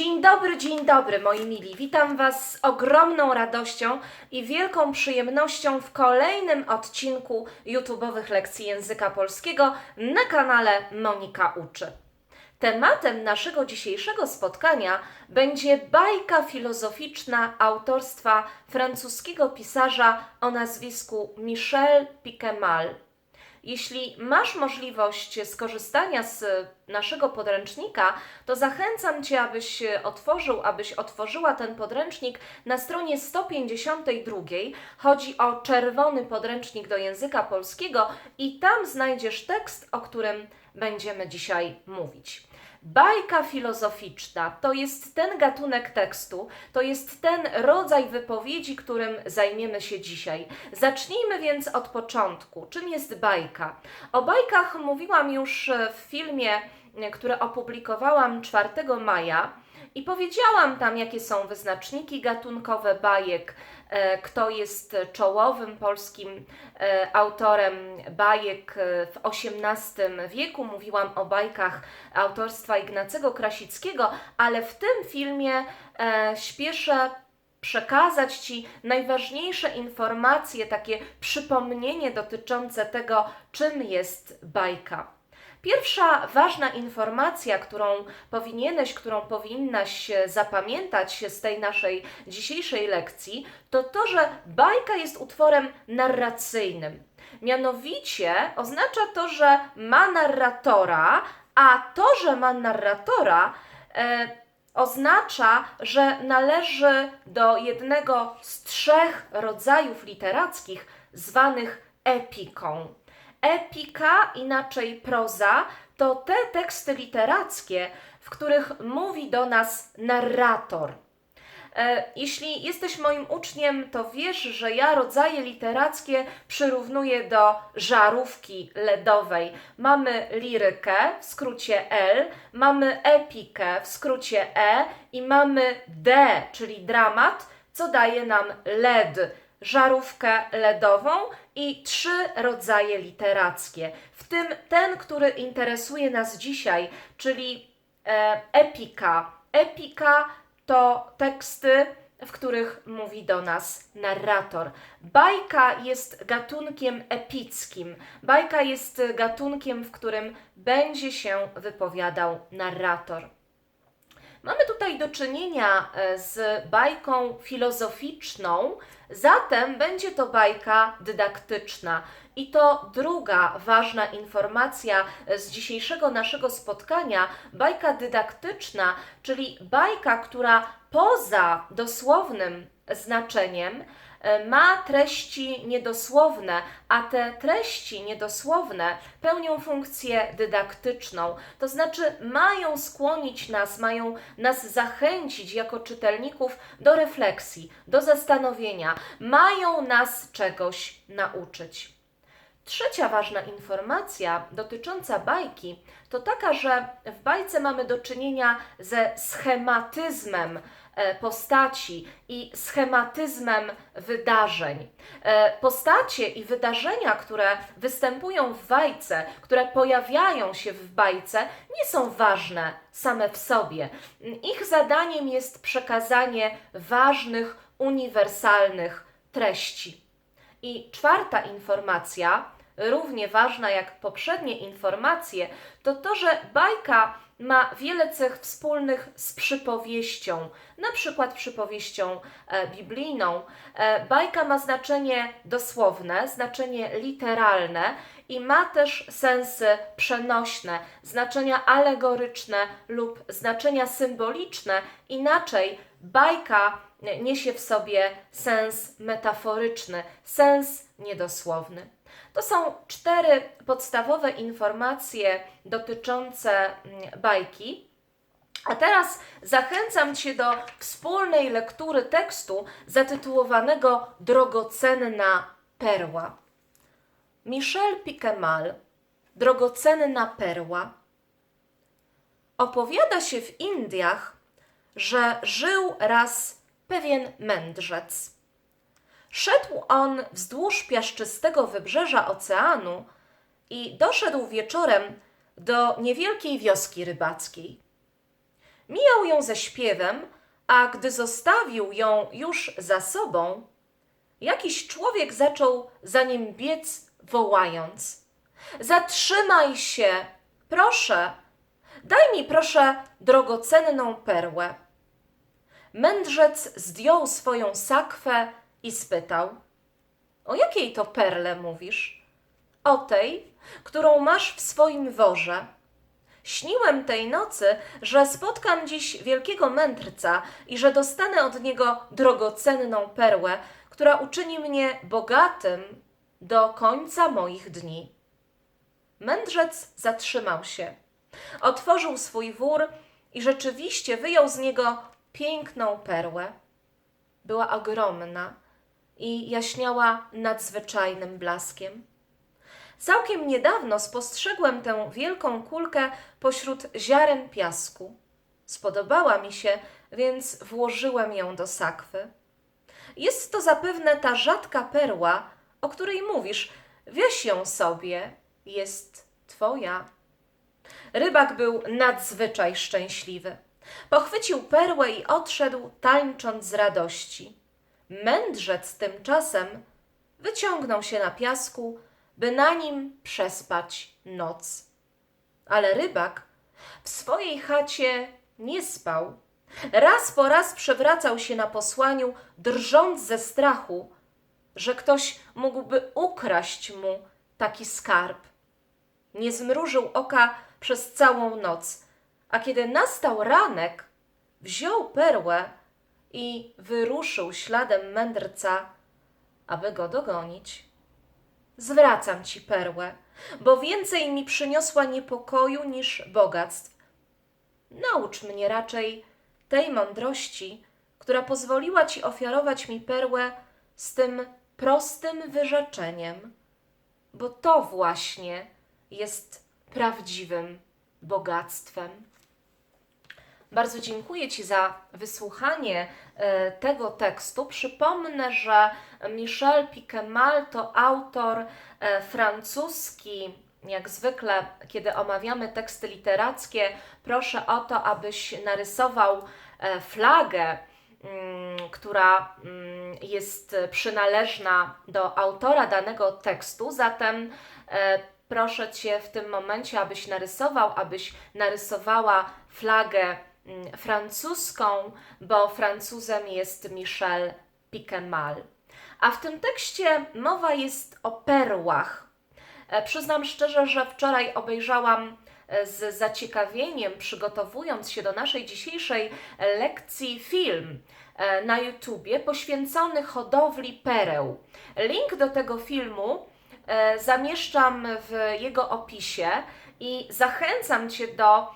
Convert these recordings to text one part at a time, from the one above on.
Dzień dobry, dzień dobry moi mili. Witam Was z ogromną radością i wielką przyjemnością w kolejnym odcinku YouTube'owych lekcji języka polskiego na kanale Monika Uczy. Tematem naszego dzisiejszego spotkania będzie bajka filozoficzna autorstwa francuskiego pisarza o nazwisku Michel Piquemal. Jeśli masz możliwość skorzystania z naszego podręcznika, to zachęcam Cię, abyś otworzył, abyś otworzyła ten podręcznik na stronie 152. Chodzi o czerwony podręcznik do języka polskiego i tam znajdziesz tekst, o którym będziemy dzisiaj mówić. Bajka filozoficzna to jest ten gatunek tekstu, to jest ten rodzaj wypowiedzi, którym zajmiemy się dzisiaj. Zacznijmy więc od początku. Czym jest bajka? O bajkach mówiłam już w filmie, który opublikowałam 4 maja. I powiedziałam tam, jakie są wyznaczniki gatunkowe bajek, e, kto jest czołowym polskim e, autorem bajek e, w XVIII wieku. Mówiłam o bajkach autorstwa Ignacego Krasickiego, ale w tym filmie e, śpieszę przekazać Ci najważniejsze informacje, takie przypomnienie dotyczące tego, czym jest bajka. Pierwsza ważna informacja, którą powinieneś, którą powinnaś zapamiętać z tej naszej dzisiejszej lekcji, to to, że bajka jest utworem narracyjnym. Mianowicie oznacza to, że ma narratora, a to, że ma narratora, e, oznacza, że należy do jednego z trzech rodzajów literackich zwanych epiką. Epika, inaczej proza, to te teksty literackie, w których mówi do nas narrator. E, Jeśli jesteś moim uczniem, to wiesz, że ja rodzaje literackie przyrównuję do żarówki LEDowej. Mamy lirykę, w skrócie L, mamy epikę, w skrócie E i mamy D, czyli dramat, co daje nam LED, żarówkę LEDową i trzy rodzaje literackie. W tym ten, który interesuje nas dzisiaj, czyli e, epika. Epika to teksty, w których mówi do nas narrator. Bajka jest gatunkiem epickim. Bajka jest gatunkiem, w którym będzie się wypowiadał narrator. Mamy tutaj do czynienia e, z bajką filozoficzną, zatem będzie to bajka dydaktyczna. I to druga ważna informacja z dzisiejszego naszego spotkania bajka dydaktyczna, czyli bajka, która poza dosłownym znaczeniem e, ma treści niedosłowne, a te treści niedosłowne pełnią funkcję dydaktyczną, to znaczy mają skłonić nas, mają nas zachęcić jako czytelników do refleksji, do zastanowienia, mają nas czegoś nauczyć. Trzecia ważna informacja dotycząca bajki to taka, że w bajce mamy do czynienia ze schematyzmem e, postaci i schematyzmem wydarzeń. E, Postacie i wydarzenia, które występują w bajce, które pojawiają się w bajce, nie są ważne same w sobie. Ich zadaniem jest przekazanie ważnych, uniwersalnych treści. I czwarta informacja, równie ważna jak poprzednie informacje, to to, że bajka ma wiele cech wspólnych z przypowieścią, na przykład przypowieścią e, biblijną. E, bajka ma znaczenie dosłowne, znaczenie literalne i ma też sensy przenośne, znaczenia alegoryczne lub znaczenia symboliczne. Inaczej, bajka niesie w sobie sens metaforyczny, sens niedosłowny. To są cztery podstawowe informacje dotyczące mm, bajki. A teraz zachęcam Cię do wspólnej lektury tekstu zatytułowanego Drogocenna perła. Michel Piquemal, Drogocenna perła, opowiada się w Indiach, że żył raz pewien mędrzec. Szedł on wzdłuż piaszczystego wybrzeża oceanu i doszedł wieczorem do niewielkiej wioski rybackiej. Mijał ją ze śpiewem, a gdy zostawił ją już za sobą, jakiś człowiek zaczął za nim biec, wołając: Zatrzymaj się, proszę, daj mi proszę drogocenną perłę. Mędrzec zdjął swoją sakwę i spytał: O jakiej to perle mówisz? O tej, którą masz w swoim worze. Śniłem tej nocy, że spotkam dziś wielkiego mędrca i że dostanę od niego drogocenną perłę, która uczyni mnie bogatym do końca moich dni. Mędrzec zatrzymał się, otworzył swój wór i rzeczywiście wyjął z niego piękną perłę. Była ogromna i jaśniała nadzwyczajnym blaskiem. Całkiem niedawno spostrzegłem tę wielką kulkę pośród ziaren piasku. Spodobała mi się, więc włożyłem ją do sakwy. Jest to zapewne ta rzadka perła, o której mówisz. Weź ją sobie, jest twoja. Rybak był nadzwyczaj szczęśliwy. Pochwycił perłę i odszedł, tańcząc z radości. Mędrzec tymczasem wyciągnął się na piasku, by na nim przespać noc. Ale rybak w swojej chacie nie spał. Raz po raz przewracał się na posłaniu, drżąc ze strachu, że ktoś mógłby ukraść mu taki skarb. Nie zmrużył oka przez całą noc, a kiedy nastał ranek, wziął perłę i wyruszył śladem mędrca, aby go dogonić. Zwracam ci perłę, bo więcej mi przyniosła niepokoju niż bogactw. Naucz mnie raczej tej mądrości, która pozwoliła ci ofiarować mi perłę z tym prostym wyrzeczeniem, bo to właśnie jest prawdziwym bogactwem. Bardzo dziękuję Ci za wysłuchanie e, tego tekstu. Przypomnę, że Michel Piquemal to autor e, francuski. Jak zwykle, kiedy omawiamy teksty literackie, proszę o to, abyś narysował e, flagę, mm, która mm, jest przynależna do autora danego tekstu. Zatem proszę Cię w tym momencie, abyś narysował, abyś narysowała flagę francuską, bo Francuzem jest Michel Piquemal. A w tym tekście mowa jest o perłach. E, przyznam szczerze, że wczoraj obejrzałam e, z zaciekawieniem, przygotowując się do naszej dzisiejszej lekcji, film e, na YouTubie poświęcony hodowli pereł. Link do tego filmu zamieszczam w jego opisie i zachęcam Cię do mm,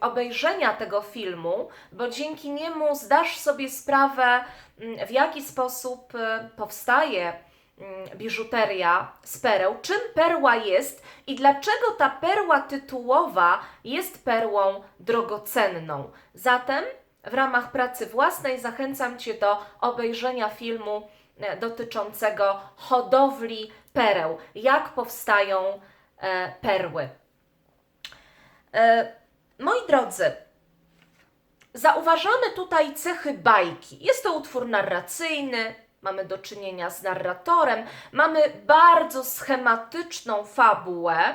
obejrzenia tego filmu, bo dzięki niemu zdasz sobie sprawę, mm, w jaki sposób y, powstaje mm, biżuteria z pereł, czym perła jest i dlaczego ta perła tytułowa jest perłą drogocenną. Zatem w ramach pracy własnej zachęcam Cię do obejrzenia filmu e, dotyczącego hodowli pereł, jak powstają e, perły. Moi drodzy, zauważamy tutaj cechy bajki. Jest to utwór narracyjny, mamy do czynienia z narratorem, mamy bardzo schematyczną fabułę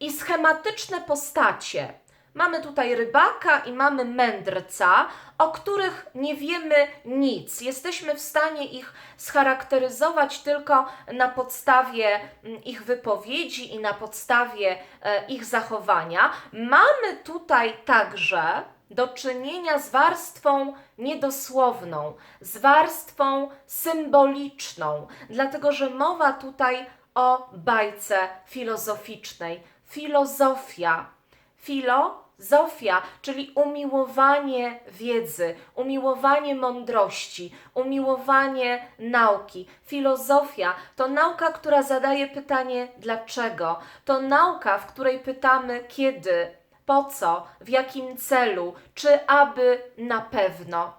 i schematyczne postacie. Mamy tutaj rybaka i mamy mędrca, o których nie wiemy nic. Jesteśmy w stanie ich scharakteryzować tylko na podstawie mm, ich wypowiedzi i na podstawie e, ich zachowania. Mamy tutaj także do czynienia z warstwą niedosłowną, z warstwą symboliczną, dlatego że mowa tutaj o bajce filozoficznej. Filozofia filozofia, czyli umiłowanie wiedzy, umiłowanie mądrości, umiłowanie nauki. Filozofia to nauka, która zadaje pytanie dlaczego. To nauka, w której pytamy kiedy, po co, w jakim celu, czy aby na pewno.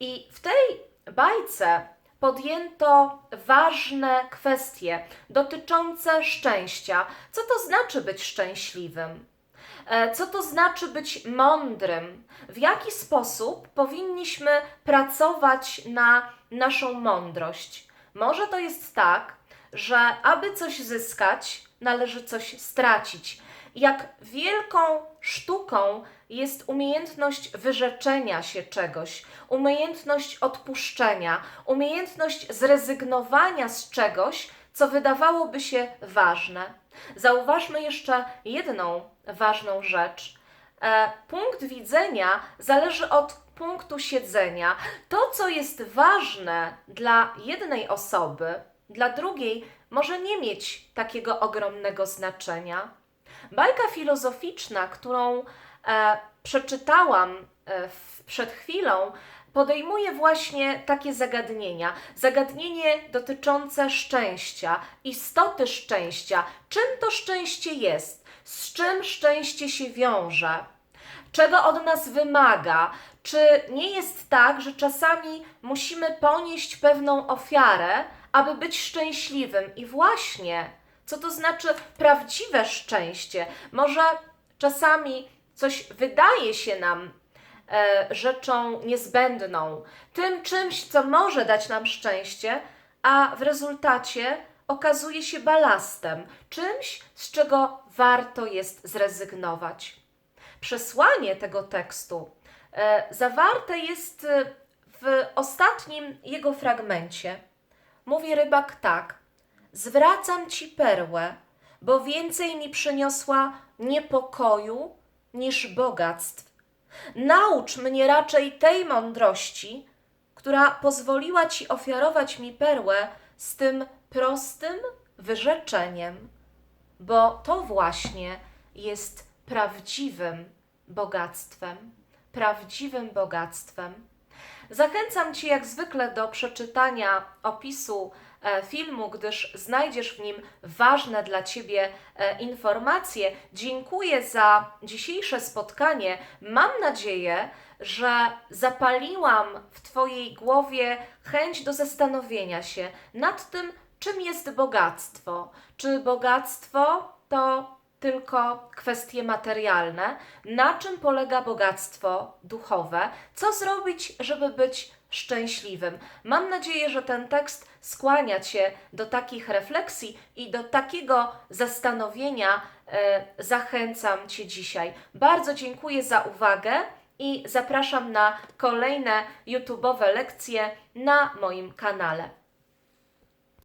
I w tej bajce podjęto ważne kwestie dotyczące szczęścia. Co to znaczy być szczęśliwym? E, Co to znaczy być mądrym? W jaki sposób powinniśmy pracować na naszą mądrość? Może to jest tak, że aby coś zyskać, należy coś stracić. Jak wielką sztuką jest umiejętność wyrzeczenia się czegoś, umiejętność odpuszczenia, umiejętność zrezygnowania z czegoś, co wydawałoby się ważne. Zauważmy jeszcze jedną ważną rzecz. E, punkt widzenia zależy od punktu siedzenia. To, co jest ważne dla jednej osoby, dla drugiej może nie mieć takiego ogromnego znaczenia. Bajka filozoficzna, którą e, przeczytałam e, przed chwilą, podejmuje właśnie takie zagadnienia. Zagadnienie dotyczące szczęścia, istoty szczęścia. Czym to szczęście jest? Z czym szczęście się wiąże? Czego od nas wymaga? Czy nie jest tak, że czasami musimy ponieść pewną ofiarę, aby być szczęśliwym? I właśnie, co to znaczy prawdziwe szczęście? Może czasami coś wydaje się nam rzeczą niezbędną, tym czymś, co może dać nam szczęście, a w rezultacie okazuje się balastem, czymś, z czego warto jest zrezygnować. Przesłanie tego tekstu e, zawarte jest e, w ostatnim jego fragmencie. Mówi rybak tak: Zwracam ci perłę, bo więcej mi przyniosła niepokoju niż bogactw. Naucz mnie raczej tej mądrości, która pozwoliła ci ofiarować mi perłę z tym prostym wyrzeczeniem, bo to właśnie jest prawdziwym bogactwem. Prawdziwym bogactwem. Zachęcam Cię jak zwykle do przeczytania opisu e, filmu, gdyż znajdziesz w nim ważne dla Ciebie e, informacje. Dziękuję za dzisiejsze spotkanie. Mam nadzieję, że zapaliłam w Twojej głowie chęć do zastanowienia się nad tym, czym jest bogactwo. Czy bogactwo to tylko kwestie materialne, na czym polega bogactwo duchowe, co zrobić, żeby być szczęśliwym. Mam nadzieję, że ten tekst skłania Cię do takich refleksji i do takiego zastanowienia. E, zachęcam Cię dzisiaj. Bardzo dziękuję za uwagę i zapraszam na kolejne YouTube'owe lekcje na moim kanale.